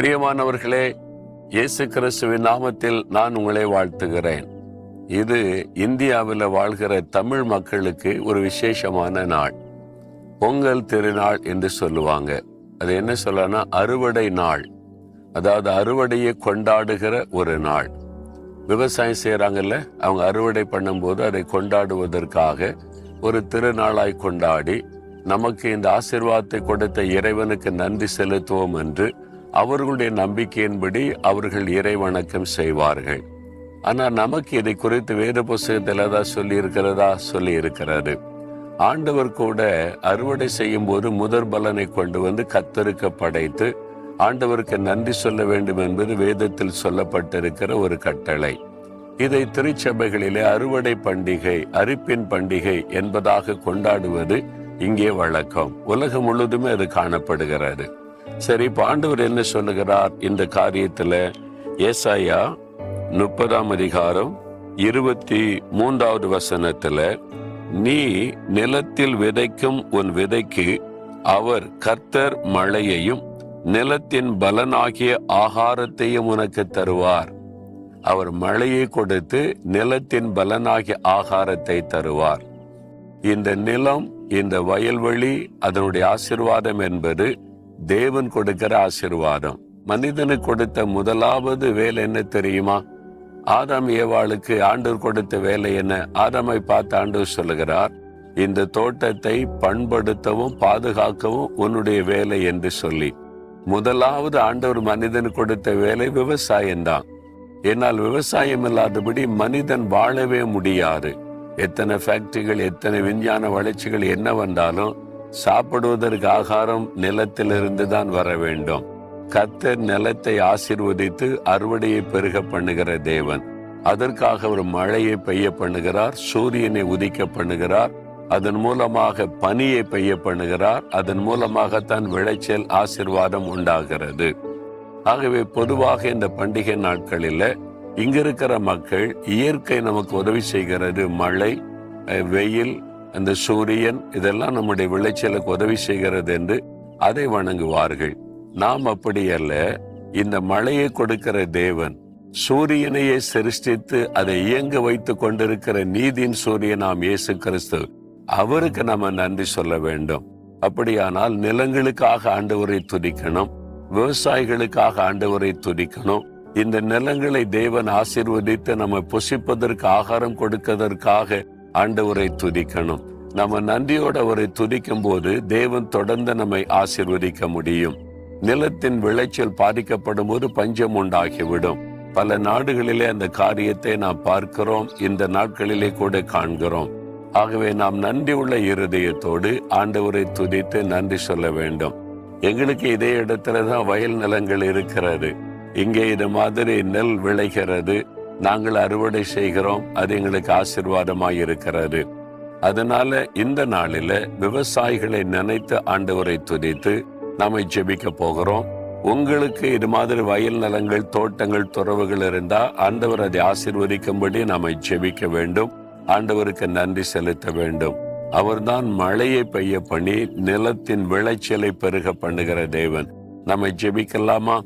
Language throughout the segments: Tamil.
பிரியமானவர்களே இயேசு கிறிஸ்துவின் நாமத்தில் நான் உங்களை வாழ்த்துகிறேன். இது இந்தியாவில் வாழ்கிற தமிழ் மக்களுக்கு ஒரு விசேஷமான நாள். பொங்கல் திருநாள் என்று சொல்லுவாங்க. அது என்ன சொல்லனா அறுவடை நாள். அதாவது அறுவடையை கொண்டாடுகிற ஒரு நாள். விவசாயம் செய்கிறாங்கல்ல அவங்க அறுவடை பண்ணும்போது அதை கொண்டாடுவதற்காக ஒரு திருநாளாய் கொண்டாடி நமக்கு இந்த ஆசிர்வாதத்தை கொடுத்த இறைவனுக்கு நன்றி செலுத்துவோம் என்று அவர்களுடைய நம்பிக்கையின்படி அவர்கள் இறை வணக்கம் செய்வார்கள். ஆனால் நமக்கு இதை குறித்து வேத புஸ்தகத்தில் ஏதாவது சொல்லி இருக்கிறதா சொல்லி இருக்கிறாரு ஆண்டவர் கூட அறுவடை செய்யும் போது முதற் பலனை கொண்டு வந்து கத்தருக்க படைத்து ஆண்டவருக்கு நன்றி சொல்ல வேண்டும் என்பது வேதத்தில் சொல்லப்பட்டிருக்கிற ஒரு கட்டளை. இதை திருச்சபைகளிலே அறுவடை பண்டிகை அரிப்பின் பண்டிகை என்பதாக கொண்டாடுவது இங்கே வழக்கம். உலகம் முழுவதுமே அது காணப்படுகிறது. சரி பாண்டவர் ஆண்டவர் என்ன சொல்லுகிறார்? இந்த காரியத்துல ஏசாயா முப்பதாம் அதிகாரம் இருபத்தி மூன்றாவது வசனத்துல நீ நிலத்தில் விதைக்கும் உன் விதைக்கு அவர் கர்த்தர் மழையையும் நிலத்தின் பலனாகிய ஆகாரத்தையும் உனக்கு தருவார். அவர் மழையை கொடுத்து நிலத்தின் பலனாகிய ஆகாரத்தை தருவார். இந்த நிலம் இந்த வயல்வெளி அதனுடைய ஆசிர்வாதம் என்பது தேவன் கொடுக்கிற ஆசிர்வாதம். மனிதனுக்கு கொடுத்த முதலாவது வேலை என்ன தெரியுமா? ஆதாம் ஏவாளுக்கு ஆண்டவர் கொடுத்த வேலை என்ன? ஆதாமை பார்த்து ஆண்டவர் சொல்லுகிறார் இந்த தோட்டத்தை பண்படுத்தவும் பாதுகாக்கவும் உன்னுடைய வேலை என்று சொல்லி. முதலாவது ஆண்டவர் மனிதனுக்கு கொடுத்த வேலை விவசாயம்தான். என்னால் விவசாயம் இல்லாதபடி மனிதன் வாழவே முடியாது. எத்தனை ஃபேக்டரிகள் எத்தனை விஞ்ஞான வளர்ச்சிகள் என்ன வந்தாலும் சாப்பிடுவதற்கு ஆகாரம் நிலத்திலிருந்து தான் வர வேண்டும். கத்தர் நிலத்தை ஆசிர்வதித்து அறுவடையை பெருக பண்ணுகிற தேவன். அதற்காக ஒரு மழையை பெய்ய பண்ணுகிறார் சூரியனை உதிக்க பண்ணுகிறார் அதன் மூலமாக பனியை பெய்ய பண்ணுகிறார் அதன் மூலமாகத்தான் விளைச்சல் ஆசிர்வாதம் உண்டாகிறது. ஆகவே பொதுவாக இந்த பண்டிகை நாட்களில் இங்க இருக்கிற மக்கள் இயற்கை நமக்கு உதவி செய்கிறது. மழை வெயில் அந்த சூரியன் இதெல்லாம் நம்முடைய விளைச்சலுக்கு உதவி செய்கிறது என்று அதை வணங்குவார்கள். நாம் அப்படி அல்ல இந்த மழையை கொடுக்கிற தேவன் சூரியனையே சிருஷ்டித்து அதை இயங்க வைத்து கொண்டிருக்கிற நீதியின் சூரியன் நாம் இயேசு கிறிஸ்து. அவருக்கு நம்ம நன்றி சொல்ல வேண்டும். அப்படியானால் நிலங்களுக்காக ஆண்டவரை துதிக்கணும் விவசாயிகளுக்காக ஆண்டவரை துதிக்கணும். இந்த நிலங்களை தேவன் ஆசீர்வதித்து நம்ம புசிப்பதற்கு ஆகாரம் கொடுக்கதற்காக ஆண்டவரை துதிக்கணும். நம்ம நன்றியோட அவரை துதிக்கும் போது தேவன் தொடர்ந்து நம்மை ஆசிர்வதிக்க முடியும். நிலத்தின் விளைச்சல் பாதிக்கப்படும் போது பஞ்சம் உண்டாகிவிடும். பல நாடுகளிலே அந்த காரியத்தை நாம் பார்க்கிறோம். இந்த நாட்களிலே கூட காண்கிறோம். ஆகவே நாம் நன்றி உள்ள இருதயத்தோடு ஆண்டவரை துதித்து நன்றி சொல்ல வேண்டும். எங்களுக்கு இதே இடத்துல தான் வயல் நிலங்கள் இருக்கிறது. இங்கே இது மாதிரி நெல் விளைகிறது. நாங்கள் அறுவடை செய்கிறோம் அது எங்களுக்கு ஆசிர்வாதமாக இருக்கிறது. அதனால இந்த நாளில விவசாயிகளை நினைத்து ஆண்டவரை துதித்து நாம ஜெபிக்க போகிறோம். உங்களுக்கு இது மாதிரி வயல் நலங்கள் தோட்டங்கள் துறவுகள் இருந்தா ஆண்டவர் அதை ஆசீர்வதிக்கும்படி நாம ஜெபிக்க வேண்டும். ஆண்டவருக்கு நன்றி செலுத்த வேண்டும். அவர்தான் மழையை பெய்ய பண்ணி நிலத்தின் விளைச்சலை பெருக பண்ணுகிற தேவன். நம்ம ஜெபிக்கலாமா?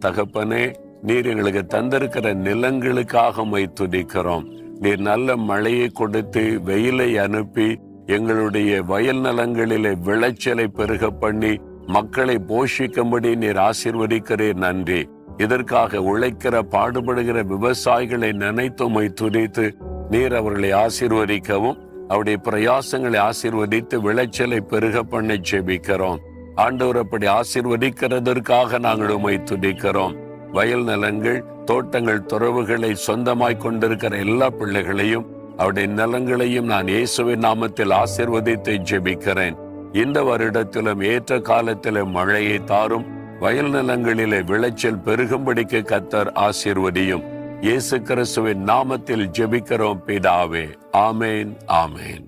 தகப்பனே நீர் எங்களுக்கு தந்திருக்கிற நிலங்களுக்காக மை துதிக்கிறோம் நீர் நல்ல மழையை கொடுத்து வெயிலை அனுப்பி எங்களுடைய வயல் நலங்களிலே விளைச்சலை பெருக பண்ணி மக்களை போஷிக்கும்படி நீர் ஆசீர்வதிக்கிறீர் நன்றி. இதற்காக உழைக்கிற பாடுபடுகிற விவசாயிகளை நினைத்துமை துதித்து நீர் அவர்களை ஆசீர்வதிக்கவும் அவருடைய பிரயாசங்களை ஆசீர்வதித்து விளைச்சலை பெருக பண்ண செபிக்கிறோம் ஆண்டவர் அப்படி ஆசீர்வதிக்கிறதற்காக நாங்கள் உமை துதிக்கிறோம். வயல் நிலங்கள் தோட்டங்கள் துறவுகளை சொந்தமாய் கொண்டிருக்கிற எல்லா பிள்ளைகளையும் அவருடைய நிலங்களையும் நான் இயேசுவின் நாமத்தில் ஆசிர்வதித்து ஜெபிக்கிறேன். இந்த வருடத்திலும் ஏற்ற காலத்திலும் மழையை தாரும் வயல் நிலங்களிலே விளைச்சல் பெருகும்படிக்கு கத்தர் ஆசிர்வதியும். இயேசு கிறிஸ்துவின் நாமத்தில் ஜெபிக்கிறோம் பிதாவே. ஆமேன் ஆமேன்.